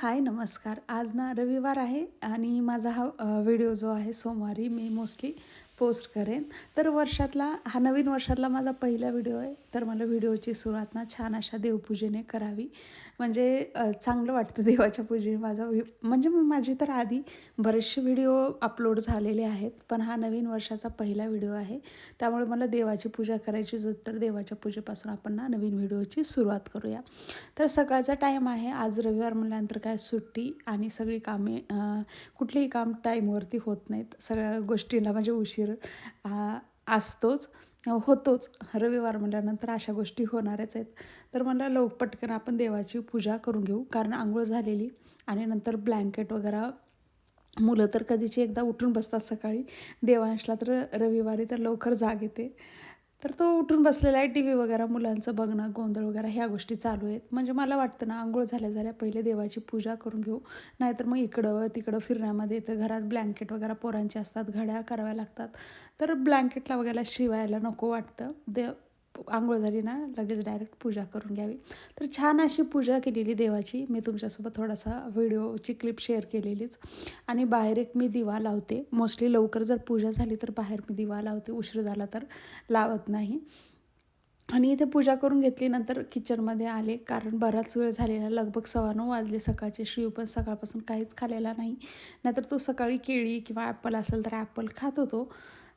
हाय नमस्कार. आज ना रविवार आहे आणि माझा हा व्हिडिओ जो आहे सोमवारी मी मोस्टली पोस्ट करेन. तर वर्षातला हा नवीन वर्षातला माझा पहिला व्हिडिओ आहे. तर मला व्हिडिओची सुरुवात ना छान अशा देवपूजेने करावी. म्हणजे चांगलं वाटतं देवाच्या पूजेने माझा व्हि- म्हणजे माझे माझी तर आधी बरेचसे व्हिडिओ अपलोड झालेले आहेत. पण हा नवीन वर्षाचा पहिला व्हिडिओ आहे. त्यामुळे मला देवाची पूजा करायची होती. तर देवाच्या पूजेपासून आपण ना नवीन व्हिडिओची सुरुवात करूया. तर सकाळचा टाईम आहे. आज रविवार म्हणल्यानंतर काय? सुट्टी आणि सगळी कामे कुठलेही काम टाईमवरती होत नाहीत. सगळ्या गोष्टीला म्हणजे उशीर असतोच होतोच. रविवार म्हटल्यानंतर अशा गोष्टी होणारच आहेत. तर मला लव पटकन आपण देवाची पूजा करून घेऊ. कारण आंघोळ झालेली आणि नंतर ब्लँकेट वगैरे मुलं तर कधीची एकदा उठून बसतात सकाळी. देवांशला तर रविवारी तर लवकर जाग येते. तर तो उठून बसलेला आहे टी व्ही वगैरे मुलांचं बघणं गोंधळ वगैरे ह्या गोष्टी चालू आहेत. म्हणजे मला वाटतं ना आंघोळ झाल्या झाल्या पहिले देवाची पूजा करून घेऊ. नाहीतर मग इकडं तिकडं फिरण्यामध्ये तर घरात ब्लँकेट वगैरे पोरांचे असतात घड्या कराव्या लागतात. तर ब्लँकेटला वगैरे शिवायला नको वाटतं. देव आंघोळ झाली ना लगेच डायरेक्ट पूजा करून घ्यावी. तर छान अशी पूजा केलेली देवाची. मी तुमच्यासोबत थोडासा व्हिडिओची क्लिप शेअर केलेलीच. आणि बाहेर एक मी दिवा लावते. मोस्टली लवकर जर पूजा झाली तर बाहेर मी दिवा लावते. उशीर झाला तर लावत नाही. आणि इथे पूजा करून घेतली नंतर किचनमध्ये आले. कारण बराच वेळ झालेला. लगभग सव्वा नऊ वाजले सकाळचे. शिव पण सकाळपासून काहीच खालेला नाही. नाहीतर तो सकाळी केळी किंवा ॲपल असेल तर ॲपल खात होतो.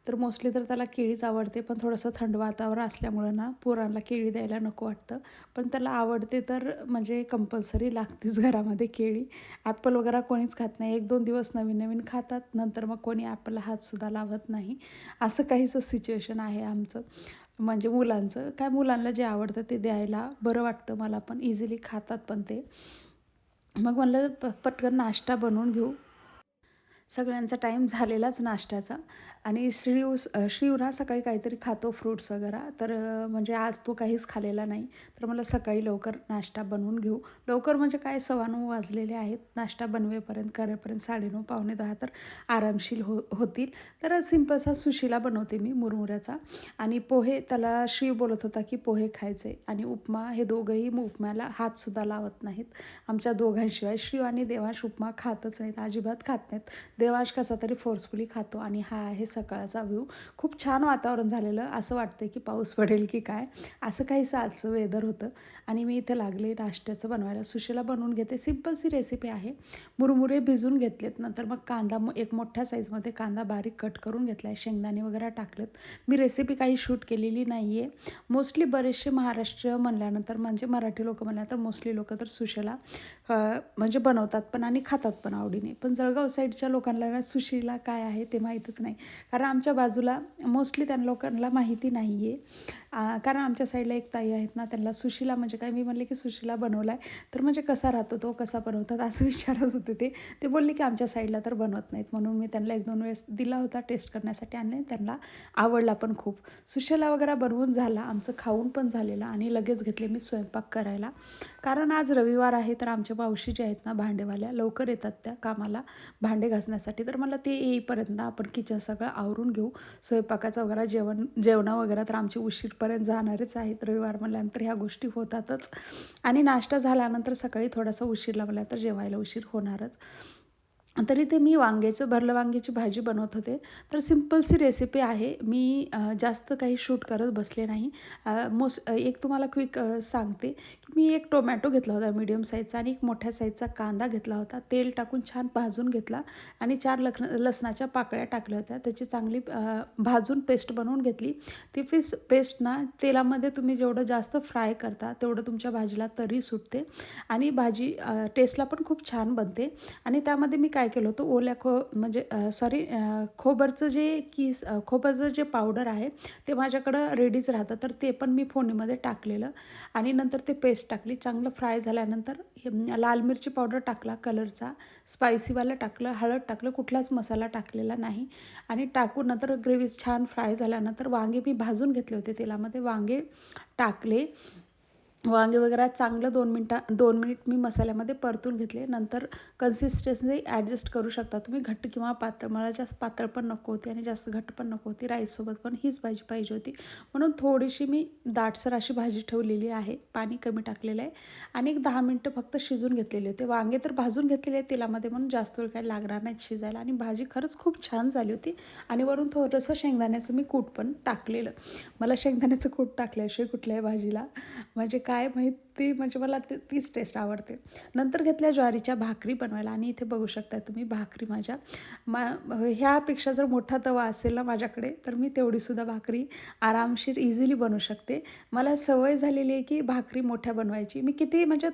तर मोस्टली तर त्याला केळीच आवडते पण थोडंसं थंड वातावरण असल्यामुळं ना पोरांना केळी द्यायला नको वाटतं. पण त्याला आवडते तर म्हणजे कंपल्सरी लागतेच घरामध्ये केळी. ॲपल वगैरे कोणीच खात नाही. एक दोन दिवस नवीन नवीन खातात नंतर मग कोणी ॲपलला हातसुद्धा लावत नाही. असं काहीच सिच्युएशन आहे आमचं. म्हणजे मुलांचं. काय मुलांना जे आवडतं ते द्यायला बरं वाटतं मला पण. इझिली खातात पण ते. मग म्हणलं प पटकन नाश्ता बनवून घेऊ. सगळ्यांचा टाईम झालेलाच नाश्त्याचा. आणि श्रीव श्रीवना सकाळी काहीतरी खातो फ्रूट्स वगैरे. तर म्हणजे आज तो काहीच खालेला नाही. तर मला सकाळी लवकर नाश्ता बनवून घेऊ. लवकर म्हणजे काय सव्वा नऊ वाजलेले आहेत. नाश्ता बनवेपर्यंत करेपर्यंत साडेनऊ पावणे दहा तर आरामशील हो होतील. तर सिंपलचा सुशीला बनवते मी मुरमुऱ्याचा. आणि पोहे त्याला श्रीव बोलत होता की पोहे खायचे. आणि उपमा हे दोघंही मग उपम्याला हातसुद्धा लावत नाहीत. आमच्या दोघांशिवाय श्रीव आणि देवांश उपमा खातच नाहीत. अजिबात खात नाहीत. देवांश कसा तरी फोर्सफुली खातो आणि हा आहे सकाळचा व्ह्यू खूप छान वातावरण झालेलं. असं वाटतं की पाऊस पडेल की काय? असं काहीसं आजचं वेदर होतं. आणि मी इथे लागले नाश्त्याचं बनवायला. सुशीला बनवून घेते. सिम्पलसी रेसिपी आहे. मुरमुरे भिजून घेतलेत. नंतर मग कांदा एक मोठ्या साईजमध्ये कांदा बारीक कट करून घेतला आहे शेंगदाणे वगैरे टाकलेत. मी रेसिपी काही शूट केलेली नाही आहे मोस्टली बरेचसे महाराष्ट्र म्हणल्यानंतर म्हणजे मराठी लोक म्हणल्यानंतर मोस्टली लोक तर सुशेला म्हणजे बनवतात पण आणि खातात पण आवडीने. पण जळगाव साईडच्या लोकांना लोकांना सुशीला काय आहे ते माहीतच नाही. कारण आमच्या बाजूला मोस्टली त्या लोकांना माहिती नाही आहे कारण आमच्या साईडला एक ताई आहेत ना त्यांना सुशीला म्हणजे काय? मी म्हणले की सुशीला बनवला आहे तर म्हणजे कसा राहतो तो? कसा बनवतात? असं विचारत होते ते. ते बोलले की आमच्या साईडला तर बनवत नाहीत. म्हणून मी त्यांना एक दोन वेळेस दिला होता टेस्ट करण्यासाठी आणि त्यांना आवडला पण खूप. सुशीला वगैरे बनवून झाला. आमचं खाऊन पण झालेलं आणि लगेच घेतले मी स्वयंपाक करायला. कारण आज रविवार आहे तर आमच्या मावशी जे आहेत ना भांडेवाल्या लवकर येतात त्या कामाला. भांडे वाचण्यासाठी तर मला ते येईपर्यंत आपण किचन सगळं आवरून घेऊ. स्वयंपाकाचं वगैरे जेवण जेवणं वगैरे तर आमची उशीरपर्यंत जाणारच आहेत रविवार म्हणल्यानंतर ह्या गोष्टी होतातच. आणि नाश्ता झाल्यानंतर सकाळी थोडासा उशीर लागला तर जेवायला उशीर होणारच. तरी ते मी वांग्याचं भरलं वांग्याची भाजी बनवत होते. तर सिम्पलसी रेसिपी आहे. मी जास्त काही शूट करत बसले नाही. मोस्ट एक तुम्हाला क्विक सांगते की मी एक टोमॅटो घेतला होता मीडियम साईजचा आणि एक मोठ्या साईजचा कांदा घेतला होता. तेल टाकून छान भाजून घेतला आणि चार लख लसणाच्या पाकळ्या टाकल्या होत्या. त्याची चांगली भाजून पेस्ट बनवून घेतली. ती फिस पेस्ट ना तेलामध्ये तुम्ही जेवढं जास्त फ्राय करता तेवढं तुमच्या भाजीला तरी सुटते आणि भाजी टेस्टला पण खूप छान बनते. आणि त्यामध्ये मी काय केलं होतं? ओल्या खो म्हणजे सॉरी खोबरचं जे किस खोबरचं जे पावडर आहे ते माझ्याकडं रेडीच राहतं. तर ते पण मी फोडणीमध्ये टाकलेलं आणि नंतर ते पेस्ट टाकली. चांगलं फ्राय झाल्यानंतर हे लाल मिरची पावडर टाकला कलरचा स्पायसीवाला टाकलं हळद टाकलं कुठलाच मसाला टाकलेला नाही. आणि टाकून नंतर ग्रेव्ही छान फ्राय झाल्यानंतर वांगे मी भाजून घेतले होते तेलामध्ये. वांगे टाकले. वांगे वगैरे चांगलं दोन मिनटा दोन मिनिट मी मसाल्यामध्ये परतून घेतले. नंतर कन्सिस्टन्सी ॲडजस्ट करू शकता तुम्ही. घट्ट किंवा पातळ. मला जास्त पातळ पण नको होती आणि जास्त घट्ट पण नको होती. राईससोबत पण हीच भाजी पाहिजे होती. म्हणून थोडीशी मी दाटसर अशी भाजी ठेवलेली आहे. पाणी कमी टाकलेलं आहे. आणि एक दहा मिनटं फक्त शिजून घेतलेले होते. वांगे तर भाजून घेतलेले आहेत. तेलामध्ये म्हणून जास्त वेळ काही लागणार नाहीत शिजायला. आणि भाजी खरंच खूप छान झाली होती. आणि वरून थोडंसं शेंगदाण्याचं मी कूट पण टाकलेलं. मला शेंगदाण्याचं कूट टाकल्याशिवाय कुठल्याही भाजीला. म्हणजे काय माहिती? म्हणजे मला ते तीच टेस्ट आवडते. नंतर घेतल्या ज्वारीच्या भाकरी बनवायला. आणि इथे बघू शकता तुम्ही भाकरी माझ्या. मा ह्यापेक्षा जर मोठा तवा असेल ना माझ्याकडे तर मी तेवढीसुद्धा भाकरी आरामशीर इझिली बनवू शकते. मला सवय झालेली आहे की भाकरी मोठ्या बनवायची. मी किती म्हणजे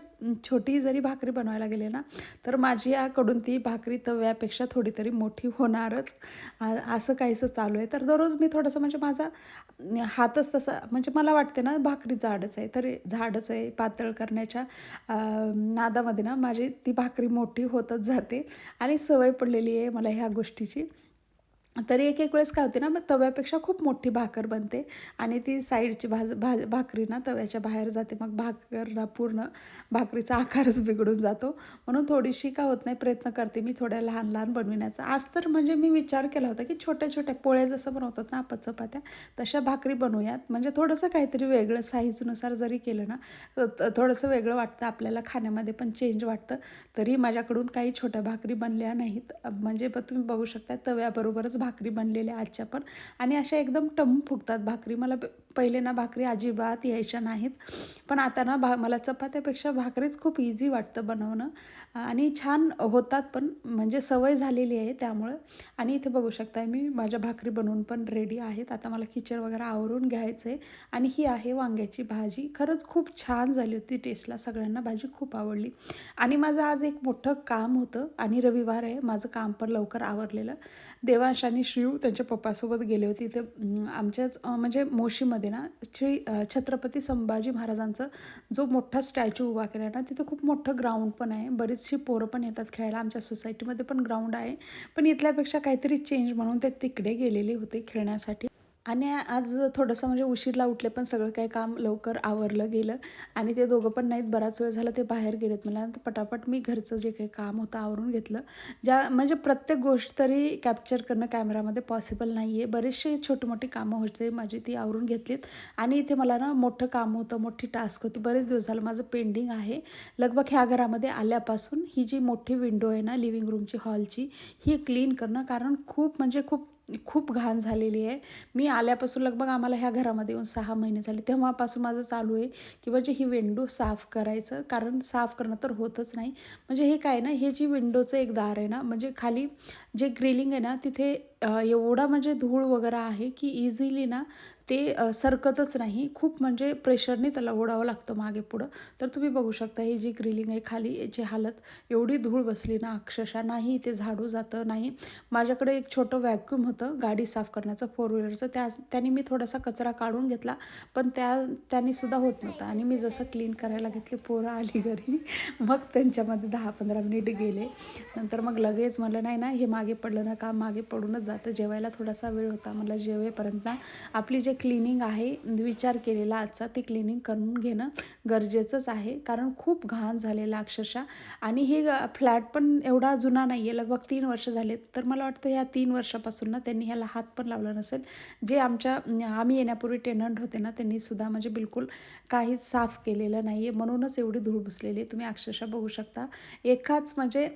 छोटी जरी भाकरी बनवायला गेले ना तर माझी याकडून ती भाकरी तव्यापेक्षा थोडी तरी मोठी होणारच. असं काहीसं चालू आहे. तर दररोज मी थोडंसं म्हणजे माझा हातच तसा म्हणजे मला वाटते ना भाकरी जाडच आहे. तरी झाडच आहे पातळ करण्याच्या नादामध्ये ना माझी ती भाकरी मोठी होतच जाते आणि सवय पडलेली आहे मला ह्या गोष्टीची. तरी एक एक वेळेस काय होते ना मग तव्यापेक्षा खूप मोठी भाकर बनते आणि ती साईडची भाज भा भाकरी ना तव्याच्या बाहेर जाते. मग भाकरला पूर्ण भाकरीचा आकारच बिघडून जातो. म्हणून थोडीशी का होत नाही प्रयत्न करते मी थोड्या लहान लहान बनविण्याचा. आज तर म्हणजे मी विचार केला होता की छोट्या छोट्या पोळ्या जसं बनवतात ना आपण चपात्या तशा भाकरी बनवूयात. म्हणजे थोडंसं काहीतरी वेगळं साईजनुसार जरी केलं ना थोडंसं वेगळं वाटतं. आपल्याला खाण्यामध्ये पण चेंज वाटतं. तरी माझ्याकडून काही छोट्या भाकरी बनल्या नाहीत. म्हणजे तुम्ही बघू शकता तव्याबरोबरच भाकरी भाकरी बनलेल्या आजच्या पण. आणि अशा एकदम टम फुगतात भाकरी. मला पहिले ना भाकरी अजिबात यायच्या नाहीत. पण आता ना भा मला चपात्यापेक्षा भाकरीच खूप इझी वाटतं बनवणं. आणि छान होतात पण म्हणजे सवय झालेली आहे त्यामुळं. आणि इथे बघू शकता मी माझ्या भाकरी बनवून पण रेडी आहेत. आता मला किचन वगैरे आवरून घ्यायचं आहे आणि ही आहे वांग्याची भाजी. खरंच खूप छान झाली होती टेस्टला सगळ्यांना भाजी खूप आवडली. आणि माझं आज एक मोठं काम होतं. आणि रविवार आहे. माझं काम पण लवकर आवरलेलं. देवांशाने आणि श्रीव त्यांच्या पप्पासोबत गेले होते इथे. आमच्याच म्हणजे मोशीमध्ये ना श्री छत्रपती संभाजी महाराजांचं जो मोठा स्टॅच्यू उभा केला ना तिथं खूप मोठं ग्राउंड पण आहे. बरीचशी पोरं पण येतात खेळायला. आमच्या सोसायटीमध्ये पण ग्राउंड आहे. पण इथल्यापेक्षा काहीतरी चेंज म्हणून ते तिकडे गेलेले होते खेळण्यासाठी. आणि आज थोडंसं म्हणजे उशीरला उठले पण सगळं काही काम लवकर आवरलं गेलं. आणि ते दोघं पण नाहीत. बराच वेळ झाला ते बाहेर गेलेत. मला पटापट मी घरचं जे काही काम होतं आवरून घेतलं. ज्या म्हणजे प्रत्येक गोष्ट तरी कॅप्चर करणं कॅमेरामध्ये पॉसिबल नाही आहे बरेचसे छोटी मोठी कामं होते माझी ती आवरून घेतलीत. आणि इथे मला ना मोठं काम होतं मोठी टास्क होती. बरेच दिवस झालं माझं पेंडिंग आहे. लगभग ह्या घरामध्ये आल्यापासून ही जी मोठी विंडो आहे ना लिव्हिंग रूमची हॉलची ही क्लीन करणं कारण खूप म्हणजे खूप खूप घाण झालेली आहे. मी आल्यापासून लगभग आम्हाला ह्या घरामध्ये येऊन सहा महिने झाले. तेव्हापासून माझं चालू आहे की म्हणजे ही विंडो साफ करायचं. कारण साफ करणं तर होतच नाही. म्हणजे हे काय ना हे जी विंडोचं एक दार आहे ना म्हणजे खाली जे ग्रिलिंग आहे ना तिथे एवढा म्हणजे धूळ वगैरे आहे की इझिली ना ते सरकतच नाही. खूप म्हणजे प्रेशरने त्याला ओढावं लागतं मागे पुढं. तर तुम्ही बघू शकता ही जी ग्रिलिंग आहे खाली याची हालत एवढी धूळ बसली ना अक्षरशः नाही ते झाडू जातं नाही. माझ्याकडे एक छोटं व्हॅक्यूम होतं गाडी साफ करण्याचं फोर व्हीलरचं त्या त्याने मी थोडासा कचरा काढून घेतला पण त्या त्यांनीसुद्धा होत नव्हतं. आणि मी जसं क्लीन करायला घेतले पोरं आली घरी. मग त्यांच्यामध्ये दहा पंधरा मिनिट गेले. नंतर मग लगेच म्हणलं नाही ना हे मागे पडलं ना का मागे पडूनच जातं. जेवायला थोडासा वेळ होता. मला जेवेपर्यंत आपली जे क्लिनिंग आहे विचार केलेला आजचा ते क्लिनिंग करून घेणं गरजेचंच आहे. कारण खूप घाण झालेला अक्षरशः. आणि हे फ्लॅट पण एवढा जुना नाही आहे लगभग तीन वर्ष झालेत. तर मला वाटतं ह्या तीन वर्षापासून ना त्यांनी ह्याला हात पण लावला नसेल. जे आमच्या आम्ही येण्यापूर्वी टेनंट होते ना त्यांनी सुद्धा म्हणजे बिलकुल काहीच साफ केलेलं नाही आहे म्हणूनच एवढी धूळ बसलेली आहे. तुम्ही अक्षरशः बघू शकता. एकाच म्हणजे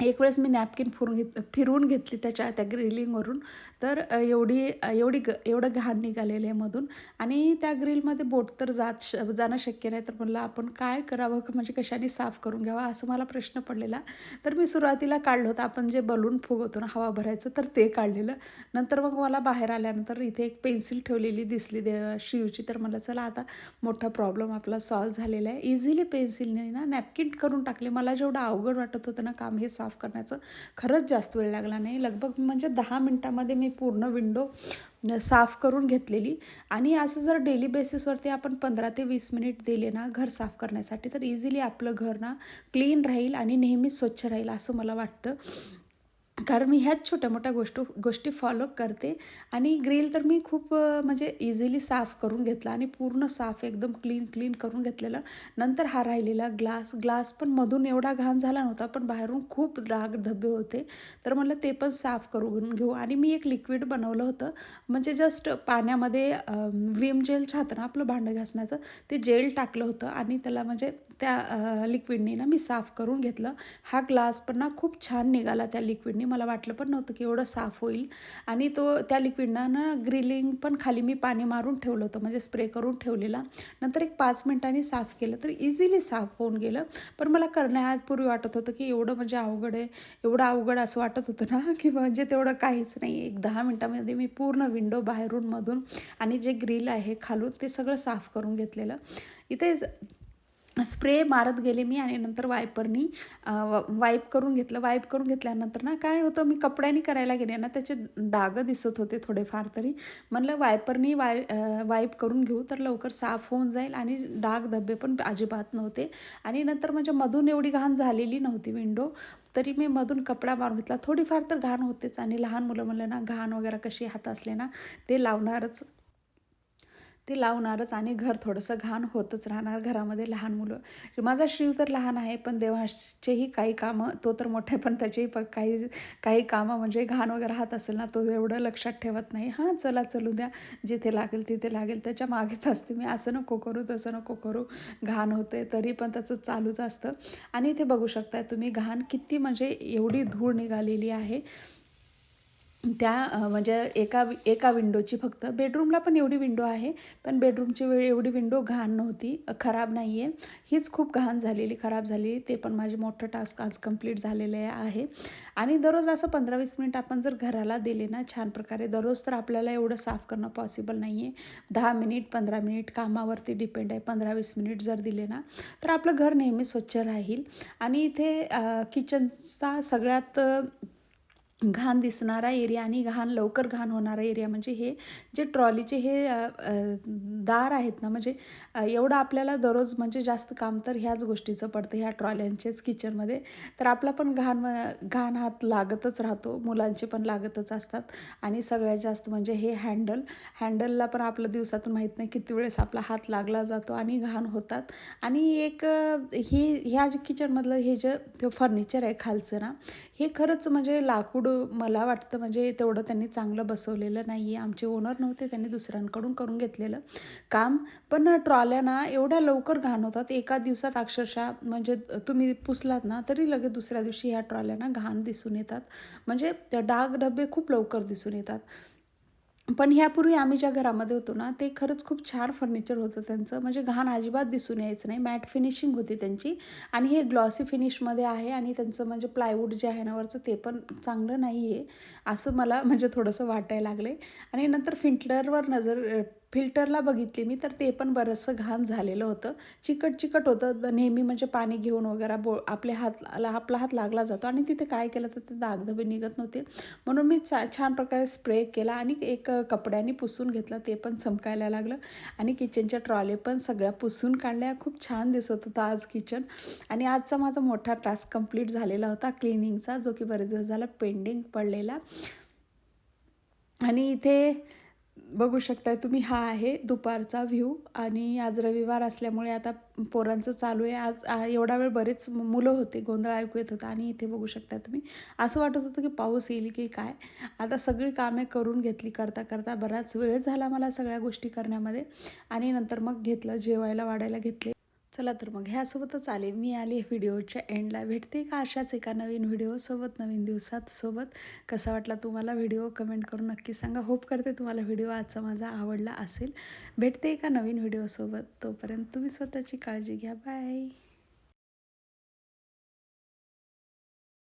एक वेळेस मी नॅपकिन फिरून घेत फिरवून घेतली त्याच्या त्या ग्रिलिंगवरून तर एवढी एवढी ग एवढं घाण निघालेलं आहे मधून. आणि त्या ग्रिलमध्ये बोट तर जात श जाणं शक्य नाही. तर म्हणलं आपण काय करावं? म्हणजे कशाने साफ करून घ्यावा? असं मला प्रश्न पडलेला. तर मी सुरुवातीला काढलं होतं. आपण जे बलून फुगवतो ना हवा भरायचं तर ते काढलेलं. नंतर मग मला बाहेर आल्यानंतर इथे एक पेन्सिल ठेवलेली दिसली दे शिवची. तर मला चला आता मोठा प्रॉब्लेम आपला सॉल्व झालेला आहे. इझिली पेन्सिलने ना नॅपकिन करून टाकले. मला जेवढं अवघड वाटत होतं ना काम हे साफ करण्याचं खरंच जास्त वेळ लागला नाही. लगभग म्हणजे दहा मिनटामध्ये मी पूर्ण विंडो साफ करून घेतलेली. आणि असं जर डेली बेसिसवरती आपण पंधरा ते वीस मिनिट दिले ना घर साफ करण्यासाठी तर इझिली आपलं घर ना क्लीन राहील आणि नेहमीच स्वच्छ राहील असं मला वाटतं. कारण मी ह्याच छोट्या मोठ्या गोष्ट गोष्टी फॉलो करते. आणि ग्रिल तर मी खूप म्हणजे इझिली साफ करून घेतला आणि पूर्ण साफ एकदम क्लीन क्लीन करून घेतलेला. नंतर हा राहिलेला ग्लास ग्लास पण मधून एवढा घाण झाला नव्हता पण बाहेरून खूप राग धब्बे होते. तर म्हटलं ते पण साफ करून घेऊ. आणि मी एक लिक्विड बनवलं होतं. म्हणजे जस्ट पाण्यामध्ये विम जेल राहतं ना आपलं भांडं घासण्याचं ते जेल टाकलं होतं आणि त्याला म्हणजे त्या लिक्विडनी ना मी साफ करून घेतलं. हा ग्लास पण ना खूप छान निघाला त्या लिक्विडने मला वाटलं पण नव्हतं की एवढं साफ होईल. आणि तो त्या लिक्विडनं ना ग्रिलिंग पण खाली मी पाणी मारून ठेवलं होतं म्हणजे स्प्रे करून ठेवलेला. नंतर एक पाच मिनिटांनी साफ केलं तर इझिली साफ होऊन गेलं. पण मला करण्यापूर्वी वाटत होतं की एवढं म्हणजे अवघड आहे एवढं अवघड असं वाटत होतं ना की म्हणजे तेवढं काहीच नाही. एक दहा मिनटामध्ये मी पूर्ण विंडो बाहेरून मधून आणि जे ग्रिल आहे खालून ते सगळं साफ करून घेतलेलं. इथे स्प्रे मारत गेले मी आणि नंतर वायपरनी वाईप करून घेतलं. वाईप करून घेतल्यानंतर ना काय होतं मी कपड्याने करायला गेले ना त्याचे डाग दिसत होते थोडेफार तरी. म्हणलं वायपरनी वाय वाईप करून घेऊ तर लवकर साफ होऊन जाईल आणि डाग धब्बे पण अजिबात नव्हते. आणि नंतर म्हणजे मधून एवढी घाण झालेली नव्हती विंडो तरी मी मधून कपडा मारून घेतला. थोडीफार तर घाण होतेच आणि लहान मुलं म्हणलं ना घाण वगैरे कशी हात असले ना ते लावणारच. ते लावणारच आणि घर थोडंसं घाण होतच राहणार घरामध्ये लहान मुलं. माझा श्रीव तर लहान आहे पण देवाचेही काही कामं तो तर मोठे पण त्याचेही प काही काही कामं म्हणजे घाण वगैरे राहत असेल ना तो एवढं लक्षात ठेवत नाही. हां चला चलू द्या. जिथे लागेल तिथे लागेल. त्याच्या मागेच असते मी. असं नको करू तसं नको करू. घाण होते तरी पण त्याचं चालूच असतं. आणि इथे बघू शकताय तुम्ही घाण किती म्हणजे एवढी धूळ निघालेली आहे. त्या म्हणजे एका एका विंडोची फक्त. बेडरूमला पण एवढी विंडो आहे पण बेडरूमची वेळ एवढी विंडो घाण नव्हती. खराब नाही आहे हीच खूप घाण झालेली खराब झाली ते पण माझे मोठं टास्क आज कंप्लीट झालेले आहे. आणि दररोज असं पंधरा वीस मिनिट आपण जर घराला दिले ना छान प्रकारे दररोज तर आपल्याला एवढं साफ करणं पॉसिबल नाही आहे दहा मिनिट पंधरा मिनिट कामावरती डिपेंड आहे. पंधरा वीस मिनिट जर दिले ना तर आपलं घर नेहमी स्वच्छ राहील. आणि इथे किचनचा सगळ्यात घाण दिसणारा एरिया आणि घाण लवकर घाण होणारा एरिया म्हणजे हे जे ट्रॉलीचे हे दार आहेत ना म्हणजे एवढं आपल्याला दररोज म्हणजे जास्त काम तर ह्याच गोष्टीचं पडतं ह्या ट्रॉल्यांचेच किचनमध्ये. तर आपला पण घाण घाण हात लागतच राहतो मुलांचे पण लागतच असतात आणि सगळ्यात जास्त म्हणजे हे हँडल. हँडलला पण आपलं दिवसातून माहीत नाही किती वेळेस आपला हात लागला जातो आणि घाण होतात. आणि एक ही ह्या किचनमधलं हे जे फर्निचर आहे खालचं ना हे खरंच म्हणजे लाकूड मला वाटतं म्हणजे तेवढं त्यांनी चांगलं बसवलेलं नाही आहे आमचे ओनर नव्हते त्यांनी दुसऱ्यांकडून करून घेतलेलं काम. पण ट्रॉल्या ना एवढ्या लवकर घाण होतात. एका दिवसात अक्षरशः म्हणजे तुम्ही पुसलात ना तरी लगेच दुसऱ्या दिवशी ह्या ट्रॉल्यांना घाण दिसून येतात. म्हणजे त्या डाग डबे खूप लवकर दिसून येतात. पण ह्यापूर्वी आम्ही ज्या घरामध्ये होतो ना ते खरंच खूप छान फर्निचर होतं त्यांचं. म्हणजे घाण अजिबात दिसून यायचं नाही. मॅट फिनिशिंग होती त्यांची. आणि हे ग्लॉसी फिनिशमध्ये आहे आणि त्यांचं म्हणजे प्लायवूड जे आहे ना वरचं ते पण चांगलं नाही आहे असं मला म्हणजे थोडंसं वाटायला लागलं आहे आणि नंतर फिंटलरवर नजर फिल्टरला बघितली मी तर ते पण बरंचसं घाण झालेलं होतं. चिकट चिकट होतं नेहमी म्हणजे पाणी घेऊन वगैरे बो आपले हात आपला हात लागला जातो आणि तिथे काय केलं तर ते दागधबे निघत नव्हते. म्हणून मी चा छान प्रकारे स्प्रे केला आणि एक कपड्याने पुसून घेतलं ते पण चमकायला लागलं. आणि किचनच्या ट्रॉले पण सगळ्या पुसून काढल्या. खूप छान दिसत होतं आज किचन. आणि आजचा माझा मोठा टास्क कंप्लीट झालेला होता क्लिनिंगचा जो की बरेच दिवस झाला पेंडिंग पडलेला. आणि इथे बघू शकताय तुम्ही हा आहे दुपारचा व्ह्यू आणि आज रविवार असल्यामुळे आता पोरांचं चालू आहे. आज एवढा वेळ बरेच मुलं होते गोंधळ ऐकू येत होता आणि इथे बघू शकता तुम्ही. असं वाटत होतं की पाऊस येईल की काय. आता सगळी कामे करून घेतली करता करता बराच वेळ झाला मला सगळ्या गोष्टी करण्यामध्ये आणि नंतर मग घेतलं जेवायला वाढायला घेतले. चला तर मग ह्यासोबतच आले. मी आले व्हिडिओच्या एंडला भेटते का अशाच एका नवीन व्हिडिओसोबत नवीन दिवसात सोबत? कसा वाटला तुम्हाला व्हिडिओ? कमेंट करून नक्की सांगा. होप करते तुम्हाला व्हिडिओ आजचा माझा आवडला असेल. भेटते एका नवीन व्हिडिओसोबत तोपर्यंत तुम्ही स्वतःची काळजी घ्या. बाय.